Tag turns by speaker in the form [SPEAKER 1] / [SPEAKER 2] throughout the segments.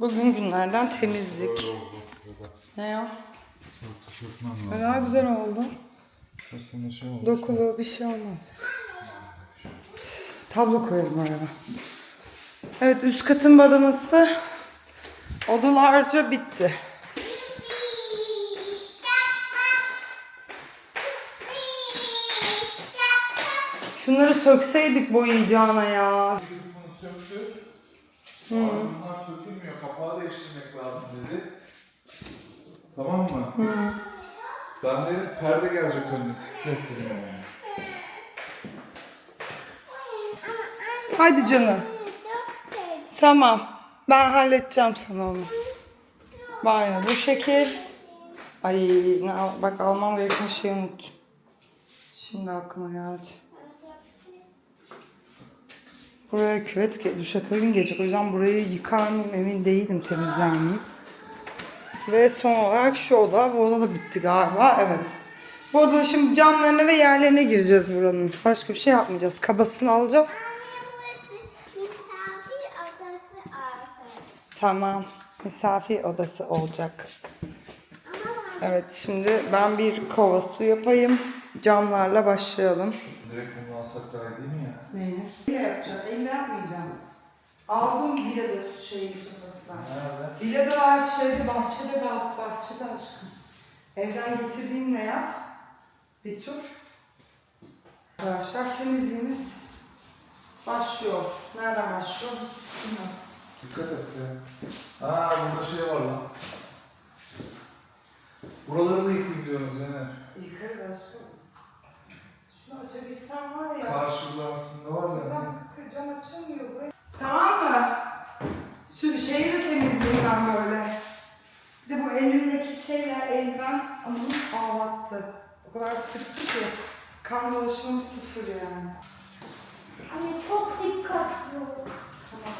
[SPEAKER 1] Bugün günlerden temizlik. Ne ya?
[SPEAKER 2] Lazım.
[SPEAKER 1] daha güzel oldu.
[SPEAKER 2] Şurasında şey olmuş.
[SPEAKER 1] Dokulu bir şey olmaz. Tablo koyarım oraya. Evet üst katın badanası odalarca bitti. Şunları sökseydik boyayacağına ya.
[SPEAKER 2] Söktü. Abi bunlar sökülmüyor. Kapağı değiştirmek lazım dedi. Tamam mı? Ben de perde gelecek önüne. Siklet dedim yani.
[SPEAKER 1] Hadi canım. Tamam. Ben halledeceğim sana onu. Banyo bu şekil. Ay ne, bak almam gereken şeyi unuttum. Şimdi aklıma geldi. Buraya küvet, duşakabin gelecek. O yüzden burayı yıkar mıyım emin değilim temizler miyim. Ve son olarak şu oda. Bu oda da bitti galiba. Evet. Bu odanın şimdi camlarına ve yerlerine gireceğiz buranın. Başka bir şey yapmayacağız. Kabasını alacağız. Tamam. Misafir odası olacak. Evet şimdi ben bir kova su yapayım. Camlarla başlayalım.
[SPEAKER 2] Direkt bunu alsak daha iyi değil mi ya?
[SPEAKER 1] Neyi? Elle yapacağım. Elle yapmayacağım. Aldım vilada su şeyi sofrasından.
[SPEAKER 2] Nerede?
[SPEAKER 1] Vilada var şeyde bahçede bah bahçede aşkım. Evden getirdiğinle yap. Bir tur. Arkadaşlar temizliğimiz başlıyor. Nereden başlıyor? Bilmiyorum.
[SPEAKER 2] Dikkat et ya. Aa burada şey var lan. Buraları da yıkayım diyorum Zeynep.
[SPEAKER 1] Yıkarız aşkım. Şunu açabilsem var ya.
[SPEAKER 2] Karşıda aslında var ya.
[SPEAKER 1] Kızım cam açılmıyor buraya. Tamam mı? Sü şeyi de temizleyeyim ben böyle. Bir de bu elimdeki şeyler eldiven onu ağlattı. O kadar sıktı ki kan dolaşımım sıfır yani.
[SPEAKER 3] anne çok dikkatli ol.
[SPEAKER 1] Tamam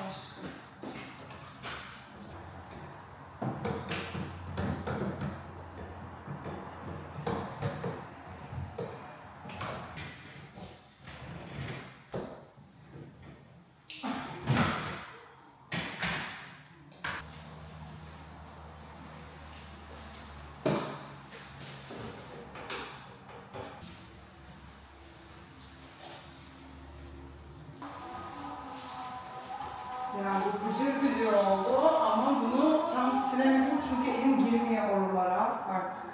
[SPEAKER 1] Yani bu gıcır gıcır oldu ama bunu tam silemedim çünkü elim girmiyor oralara artık.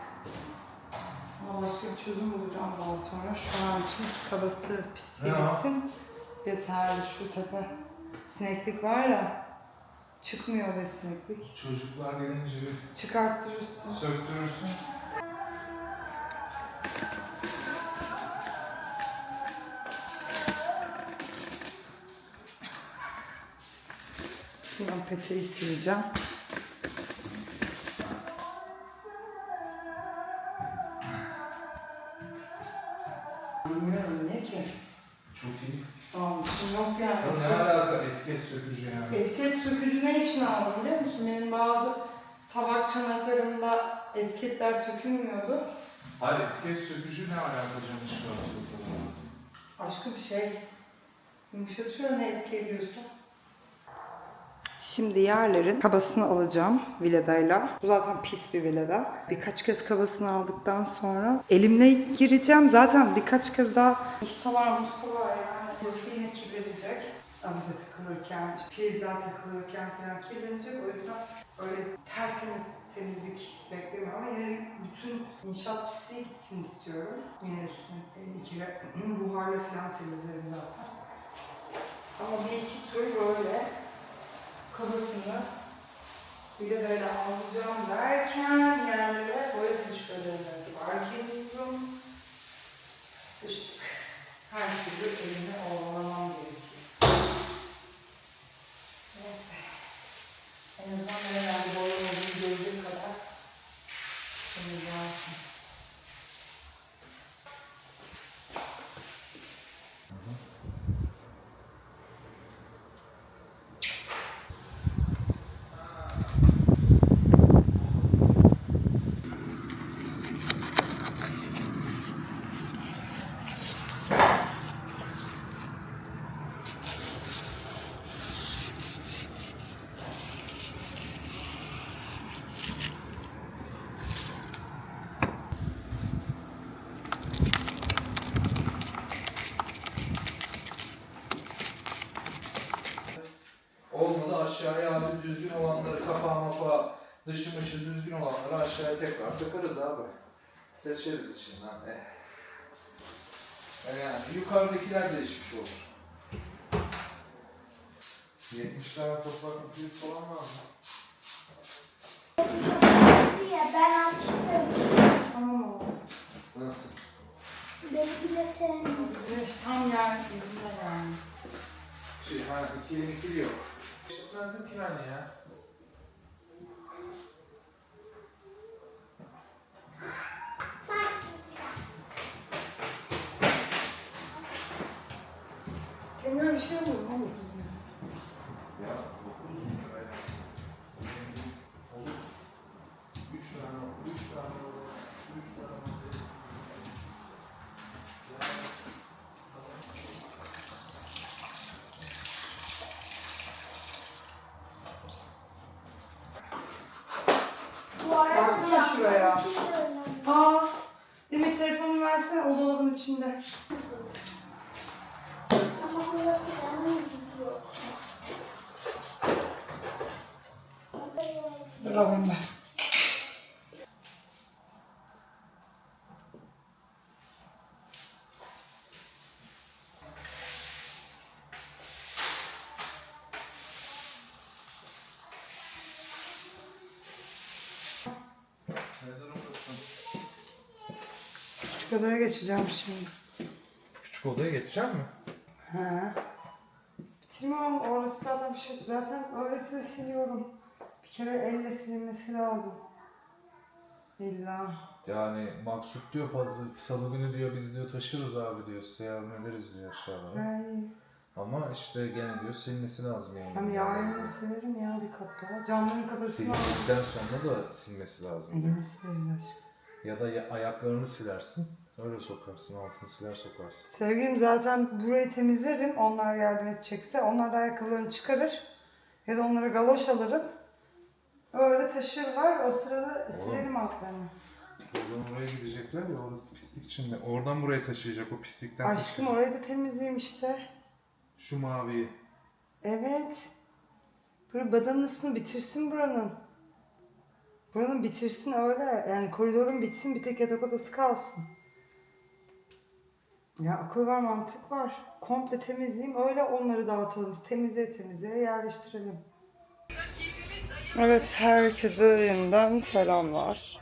[SPEAKER 1] Ama başka bir çözüm bulacağım daha sonra. Şu an için kabası pisliği
[SPEAKER 2] Ne o?
[SPEAKER 1] gitsin. Yeterli şu tepe. Sineklik var ya. Çıkmıyor be sineklik.
[SPEAKER 2] Çocuklar gelince bir
[SPEAKER 1] Çıkarttırırsın.
[SPEAKER 2] söktürürsün.
[SPEAKER 1] Peteği sileceğim. Bilmiyorum niye ki.
[SPEAKER 2] Çok iyi.
[SPEAKER 1] An için yok yani.
[SPEAKER 2] Ya ne alaka etiket sökücü yani.
[SPEAKER 1] Etiket sökücü ne için aldım biliyor musun? Benim bazı tabak çanaklarımda etiketler sökülmüyordu.
[SPEAKER 2] Hayır etiket sökücü ne alaka canı çıkartıyor.
[SPEAKER 1] Aşkım şey yumuşatıyor ne etki ediyorsa. Şimdi yerlerin kabasını alacağım viledayla. Bu zaten pis bir vileda. Birkaç kez kabasını aldıktan sonra elimle gireceğim. Zaten birkaç kez daha musta var musta var yani. Burası yine kirlenecek. Avize takılırken, işte prizler takılırken falan kirlenecek. O yüzden öyle tertemiz temizlik beklemiyorum ama yine bütün inşaat pisliği gitsin istiyorum. Yine üstüne bir kere buharla falan temizlerim zaten. Ama bir iki tur böyle kabasını bile böyle alacağım derken yerlere boya sıçralarını fark ediyorum. Sıçtık. Her türlü elimi ovalamam gerekiyor. Neyse. En azından nerelerde
[SPEAKER 2] Yani yukarıdakiler değişmiş olur. 70 tane toprak makinesi falan var mı?
[SPEAKER 3] Ya ben açtım.
[SPEAKER 1] Tamam oğlum.
[SPEAKER 2] Nasıl?
[SPEAKER 3] Benimki de sevmiyorum.
[SPEAKER 1] Güneş tam yer yerinde yani.
[SPEAKER 2] Şey, ha ikili ikili yok. İşletmezdim ki ben ya.
[SPEAKER 1] Emre bir şey mu?
[SPEAKER 2] Ya 9 bin liraya. Olur. 3 tane, 3 tane olur. 3 tane olur. Yani sana
[SPEAKER 3] Bu arada
[SPEAKER 1] Baksana
[SPEAKER 3] camdaki
[SPEAKER 1] şuraya.
[SPEAKER 3] de önemli.
[SPEAKER 1] Aa, Demir telefonu versene o dolabın içinde.
[SPEAKER 3] Ama burası yanıyor gidiyor.
[SPEAKER 1] Dur alayım ben.
[SPEAKER 2] ne durumdasın?
[SPEAKER 1] Küçük odaya geçeceğim şimdi.
[SPEAKER 2] Küçük odaya geçecek mi?
[SPEAKER 1] He. Bitirmem orası zaten bir şey. Zaten öylesine siliyorum. Bir kere elle silinmesi lazım. İlla.
[SPEAKER 2] Yani maksut diyor fazla salı günü diyor biz diyor taşırız abi diyor yardım ederiz diyor aşağılara.
[SPEAKER 1] Ay.
[SPEAKER 2] Ama işte gene diyor silmesi lazım yani.
[SPEAKER 1] Tam yarın silerim ya bir kat daha. Camların kapısını al.
[SPEAKER 2] Sildikten sonra da silmesi
[SPEAKER 1] E,
[SPEAKER 2] lazım.
[SPEAKER 1] Yine sileriz aşkım.
[SPEAKER 2] Ya da ya- ayaklarını silersin. Öyle sokarsın altını siler sokarsın.
[SPEAKER 1] Sevgilim zaten burayı temizlerim. Onlar yardım edecekse. Onlar da ayakkabılarını çıkarır. Ya da onlara galoş alırım. Öyle taşırlar. O sırada silerim altlarını.
[SPEAKER 2] Oradan oraya gidecekler ya orası pislik içinde. Oradan buraya taşıyacak o pislikten.
[SPEAKER 1] Aşkım
[SPEAKER 2] taşıyacak.
[SPEAKER 1] orayı da temizleyeyim işte.
[SPEAKER 2] Şu maviyi.
[SPEAKER 1] Evet. Böyle badanasını bitirsin buranın. Buranın bitirsin öyle. Yani koridorun bitsin bir tek yatak odası kalsın. Ya akıl var mantık var. Komple temizleyeyim öyle onları dağıtalım. Temizleye temizleye yerleştirelim. Evet herkese yeniden selamlar.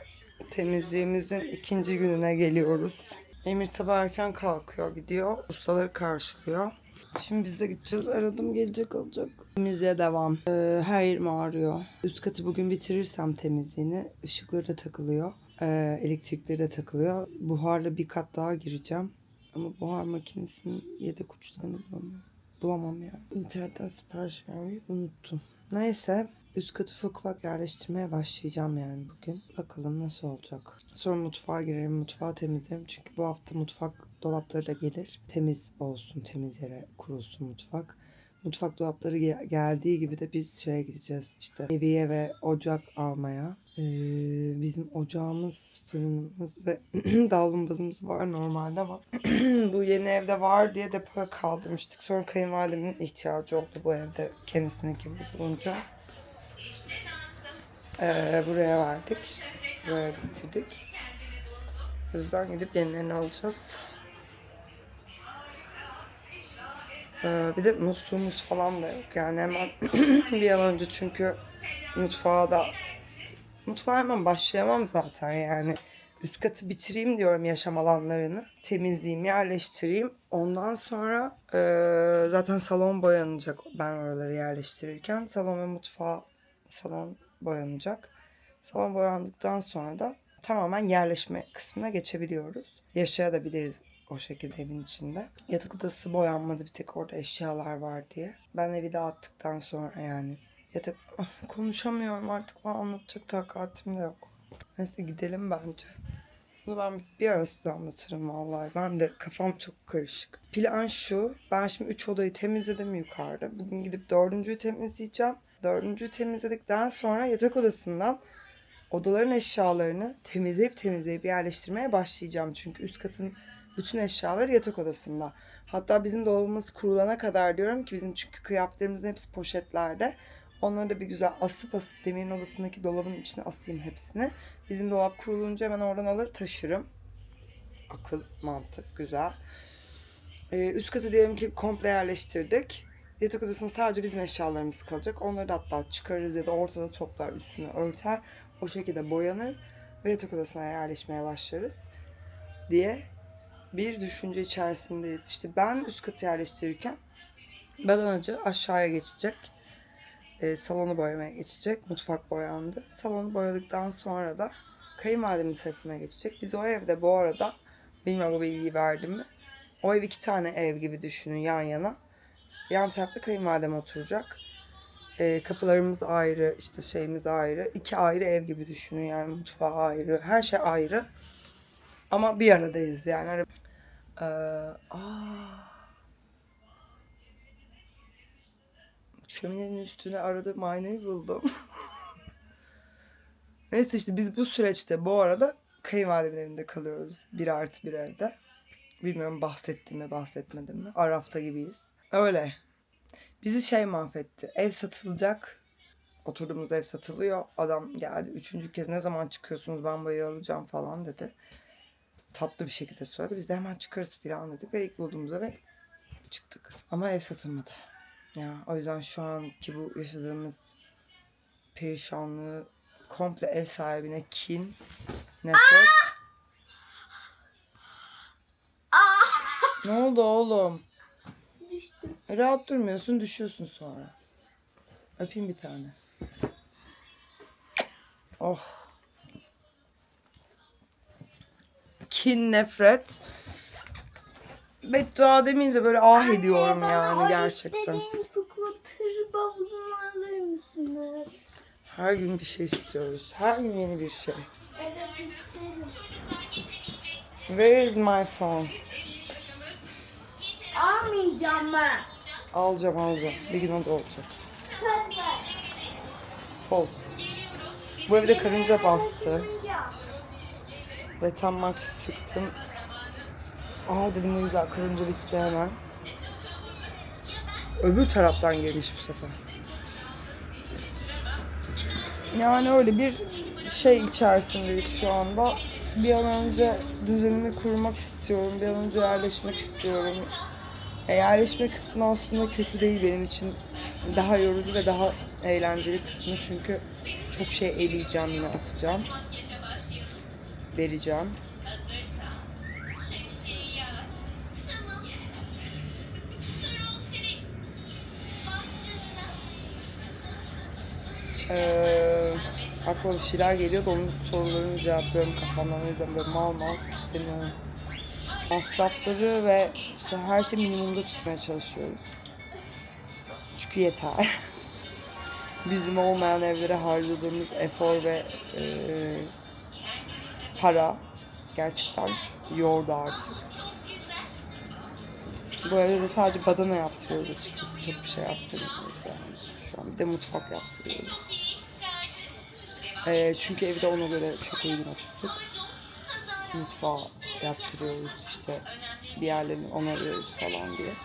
[SPEAKER 1] Temizliğimizin ikinci gününe geliyoruz. Emir sabah erken kalkıyor gidiyor. Ustaları karşılıyor. Şimdi biz de gideceğiz. Aradım gelecek alacak. Temizliğe devam. Ee, her yerim ağrıyor. Üst katı bugün bitirirsem temizliğini ışıkları da takılıyor. Ee, elektrikleri de takılıyor. Buharla bir kat daha gireceğim. Ama buhar makinesinin yedek uçlarını bulamıyorum. Bulamam yani. İnternetten sipariş vermeyi unuttum. Neyse üst katı ufak ufak yerleştirmeye başlayacağım yani bugün. Bakalım nasıl olacak. Sonra mutfağa girerim, mutfağı temizlerim. Çünkü bu hafta mutfak dolapları da gelir. Temiz olsun, temiz yere kurulsun mutfak. Mutfak dolapları ge- geldiği gibi de biz şeye gideceğiz işte eviye ve ocak almaya. Ee, bizim ocağımız, fırınımız ve davlumbazımız var normalde ama bu yeni evde var diye depoya kaldırmıştık. Sonra kayınvalidemin ihtiyacı oldu bu evde kendisininki bozulunca. Ee, buraya verdik. Buraya getirdik. O yüzden gidip yenilerini alacağız. Ee, bir de musluğumuz falan da yok. Yani hemen bir an önce çünkü mutfağa da mutfağa hemen başlayamam zaten yani. Üst katı bitireyim diyorum yaşam alanlarını. Temizleyeyim, yerleştireyim. Ondan sonra eee, zaten salon boyanacak ben oraları yerleştirirken. Salon ve mutfağı, salon boyanacak. Salon boyandıktan sonra da tamamen yerleşme kısmına geçebiliyoruz. Yaşayabiliriz o şekilde evin içinde. Yatak odası boyanmadı bir tek orada eşyalar var diye. Ben evi dağıttıktan sonra yani. Yatak Ah, konuşamıyorum artık bana anlatacak takatim de yok. Neyse gidelim bence. Bunu ben bir ara size anlatırım vallahi. Ben de kafam çok karışık. Plan şu. Ben şimdi üç odayı temizledim yukarıda. Bugün gidip dördüncüyü temizleyeceğim. Dördüncüyü temizledikten sonra yatak odasından odaların eşyalarını temizleyip temizleyip yerleştirmeye başlayacağım. Çünkü üst katın bütün eşyaları yatak odasında. Hatta bizim dolabımız kurulana kadar diyorum ki bizim çünkü kıyafetlerimizin hepsi poşetlerde. Onları da bir güzel asıp asıp Demir'in odasındaki dolabın içine asayım hepsini. Bizim dolap kurulunca hemen oradan alır taşırım. Akıl, mantık, güzel. Ee, üst katı diyelim ki komple yerleştirdik. Yatak odasında sadece bizim eşyalarımız kalacak. Onları da hatta çıkarırız ya da ortada toplar üstünü örter. O şekilde boyanır ve yatak odasına yerleşmeye başlarız diye bir düşünce içerisindeyiz. İşte ben üst katı yerleştirirken Badanacı aşağıya geçecek. Ee, salonu boyamaya geçecek. Mutfak boyandı. Salonu boyadıktan sonra da kayınvalidemin tarafına geçecek. Biz o evde bu arada bilmiyorum bu bilgiyi verdim mi? O ev iki tane ev gibi düşünün yan yana. Yan tarafta kayınvalidem oturacak. Ee, kapılarımız ayrı, işte şeyimiz ayrı. İki ayrı ev gibi düşünün yani mutfağı ayrı, her şey ayrı. Ama bir aradayız yani. Ee, aa. Şöminenin üstüne aradığım aynayı buldum. Neyse işte biz bu süreçte bu arada kayınvalidemin evinde kalıyoruz. Bir artı bir evde. Bilmiyorum bahsettim mi bahsetmedim mi. Arafta gibiyiz. Öyle. Bizi şey mahvetti. Ev satılacak. Oturduğumuz ev satılıyor. Adam geldi. Üçüncü kez ne zaman çıkıyorsunuz ben evi alacağım falan dedi. Tatlı bir şekilde söyledi. Biz de hemen çıkarız falan dedik. Ve ilk bulduğumuz eve çıktık. Ama ev satılmadı. Ya o yüzden şu anki bu yaşadığımız perişanlığı komple ev sahibine kin, nefret. ne oldu oğlum?
[SPEAKER 3] Düştüm.
[SPEAKER 1] E, Rahat durmuyorsun, düşüyorsun sonra. Öpeyim bir tane. Oh. Kin, nefret. Beddua demeyeyim de böyle ah ediyorum
[SPEAKER 3] Anne,
[SPEAKER 1] yani
[SPEAKER 3] bana o
[SPEAKER 1] gerçekten.
[SPEAKER 3] istediğin scooter bavulunu alır mısınız?
[SPEAKER 1] Her gün bir şey istiyoruz. Her gün yeni bir şey.
[SPEAKER 3] Evet isterim.
[SPEAKER 1] Where is my phone?
[SPEAKER 3] Almayacağım ben.
[SPEAKER 1] Alacağım alacağım. Bir gün o da olacak. Sos. Bu evde karınca bastı. Ve tam max sıktım. Aa dedim ne güzel karınca bitti hemen. Öbür taraftan girmiş bu sefer. Yani öyle bir şey içerisindeyiz şu anda. Bir an önce düzenimi kurmak istiyorum. Bir an önce yerleşmek istiyorum. E, yerleşme kısmı aslında kötü değil benim için. Daha yorucu ve daha eğlenceli kısmı çünkü çok şey eleyeceğim yine atacağım. Vereceğim. Ee, aklıma bir şeyler geliyor da onun sorularını cevaplıyorum kafamdan. O yüzden böyle mal mal kilitleniyorum. Masrafları ve işte her şeyi minimumda tutmaya çalışıyoruz. Çünkü yeter. Bizim olmayan evlere harcadığımız efor ve e, para gerçekten yordu artık. Bu evde de sadece badana yaptırıyoruz açıkçası. Çok bir şey yaptırmıyoruz yani. Şu an bir de mutfak yaptırıyoruz. Ee, çünkü evde ona göre çok uyguna tuttuk. Mutfağı yaptırıyoruz işte. Diğerlerini onarıyoruz falan diye.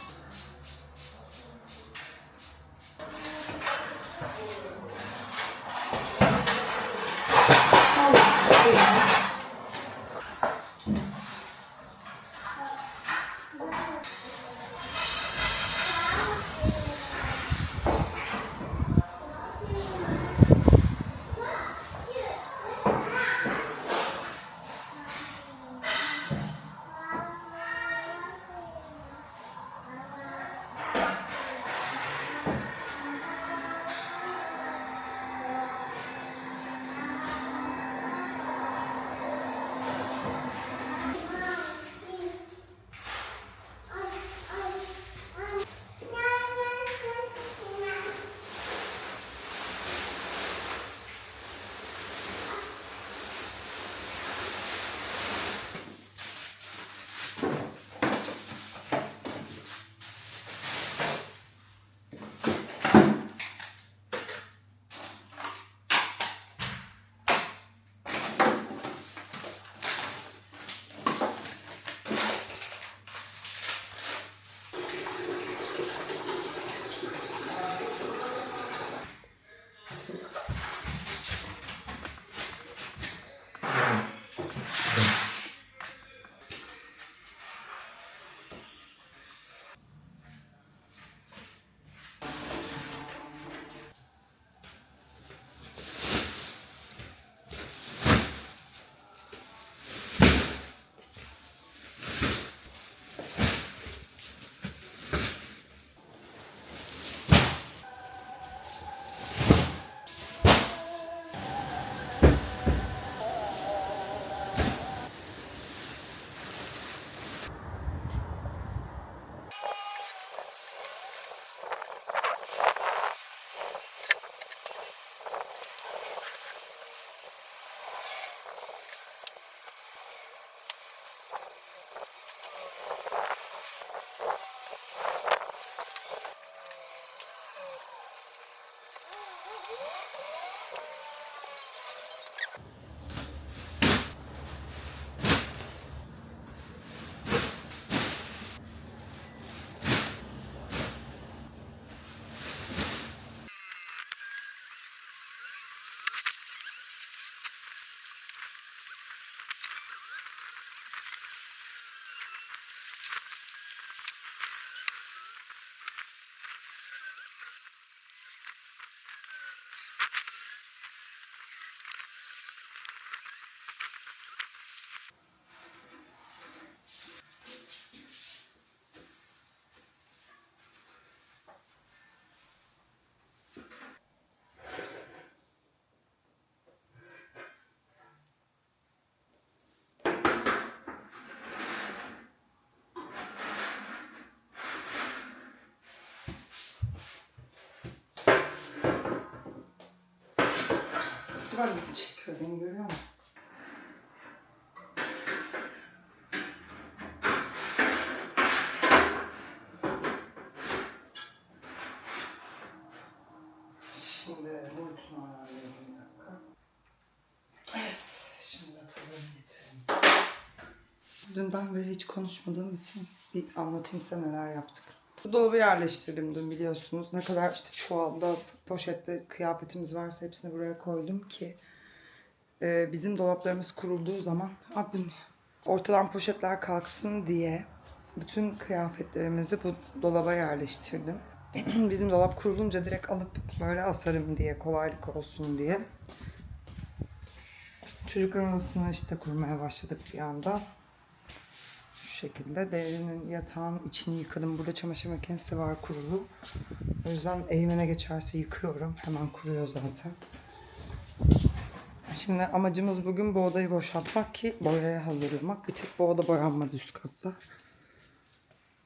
[SPEAKER 1] Ben de çekiyor beni görüyor musun? Şimdi boyutunu ayarlayayım bir dakika. Evet, şimdi atalım getireyim. Dünden beri hiç konuşmadığım için bir anlatayım size neler yaptık. Dolabı yerleştirdim dün biliyorsunuz. Ne kadar işte çuvalda, poşette kıyafetimiz varsa hepsini buraya koydum ki e, bizim dolaplarımız kurulduğu zaman abi ortadan poşetler kalksın diye bütün kıyafetlerimizi bu dolaba yerleştirdim. bizim dolap kurulunca direkt alıp böyle asarım diye kolaylık olsun diye. Çocukların odasını işte kurmaya başladık bir anda. Şekilde devrinin yatağın içini yıkadım. Burada çamaşır makinesi var kurulu. O yüzden eğmene geçerse yıkıyorum. Hemen kuruyor zaten. Şimdi amacımız bugün bu odayı boşaltmak ki boyaya hazırlamak. Bir tek bu oda boyanmadı üst katta.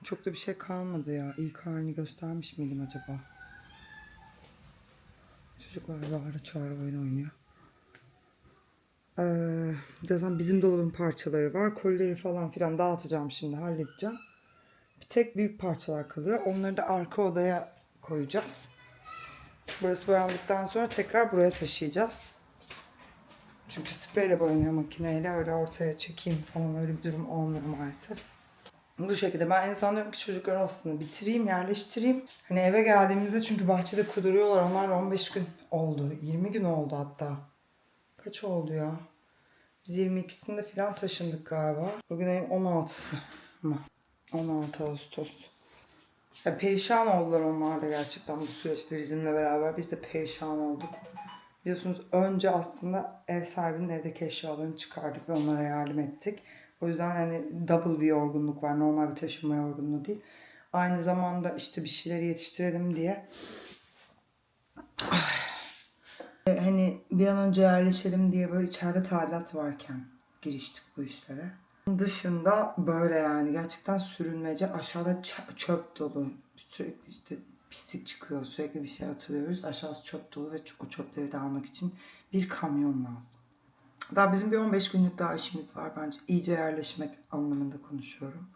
[SPEAKER 1] Çok da bir şey kalmadı ya. İlk halini göstermiş miydim acaba? Çocuklar bağıra çağıra oyun oynuyor. Ee, zaten bizim dolabın parçaları var. Kolileri falan filan dağıtacağım şimdi halledeceğim. Bir tek büyük parçalar kalıyor. Onları da arka odaya koyacağız. Burası boyandıktan sonra tekrar buraya taşıyacağız. Çünkü spreyle boyanıyor makineyle. Öyle ortaya çekeyim falan öyle bir durum olmuyor maalesef. Bu şekilde ben en diyorum ki çocuklar aslında bitireyim, yerleştireyim. Hani eve geldiğimizde çünkü bahçede kuduruyorlar. Onlar 15 gün oldu. 20 gün oldu hatta. Kaç oldu ya? Biz 22'sinde falan taşındık galiba. Bugün ayın 16'sı mı? 16 Ağustos. Ya perişan oldular onlar da gerçekten bu süreçte bizimle beraber. Biz de perişan olduk. Biliyorsunuz önce aslında ev sahibinin evdeki eşyalarını çıkardık ve onlara yardım ettik. O yüzden hani double bir yorgunluk var. Normal bir taşınma yorgunluğu değil. Aynı zamanda işte bir şeyleri yetiştirelim diye hani bir an önce yerleşelim diye böyle içeride tadilat varken giriştik bu işlere. Dışında böyle yani gerçekten sürünmece aşağıda çöp dolu. Sürekli işte pislik çıkıyor. Sürekli bir şey atılıyoruz. Aşağısı çöp dolu ve o çöpleri de almak için bir kamyon lazım. Daha bizim bir 15 günlük daha işimiz var bence. İyice yerleşmek anlamında konuşuyorum.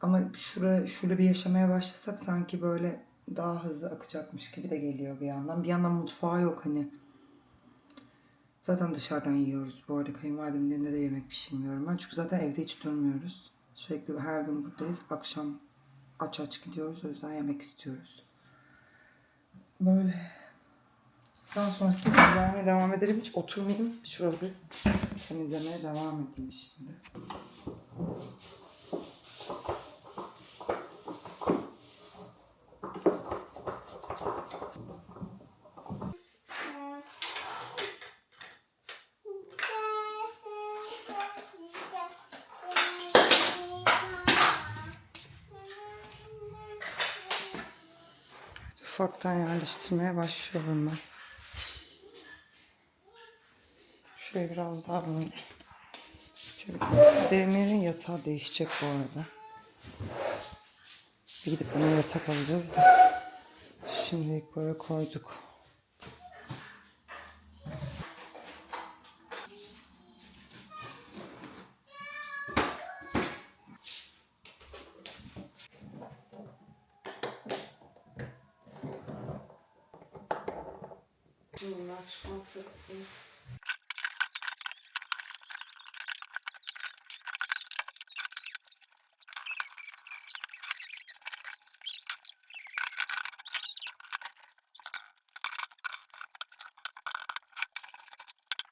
[SPEAKER 1] Ama şuraya, şurada bir yaşamaya başlasak sanki böyle daha hızlı akacakmış gibi de geliyor bir yandan. Bir yandan mutfağı yok hani. Zaten dışarıdan yiyoruz. Bu arada kayınvalidemin elinde de yemek pişirmiyorum ben. Çünkü zaten evde hiç durmuyoruz. Sürekli her gün buradayız. Akşam aç aç gidiyoruz. O yüzden yemek istiyoruz. Böyle Daha sonrasında temizlemeye devam ederim. Hiç oturmayayım. Şurada bir temizlemeye devam edeyim şimdi. Ufaktan yerleştirmeye başlıyorum ben. Şuraya biraz daha böyle. Demir'in yatağı değişecek bu arada. Bir gidip ona yatak alacağız da. Şimdilik böyle koyduk. Thank you.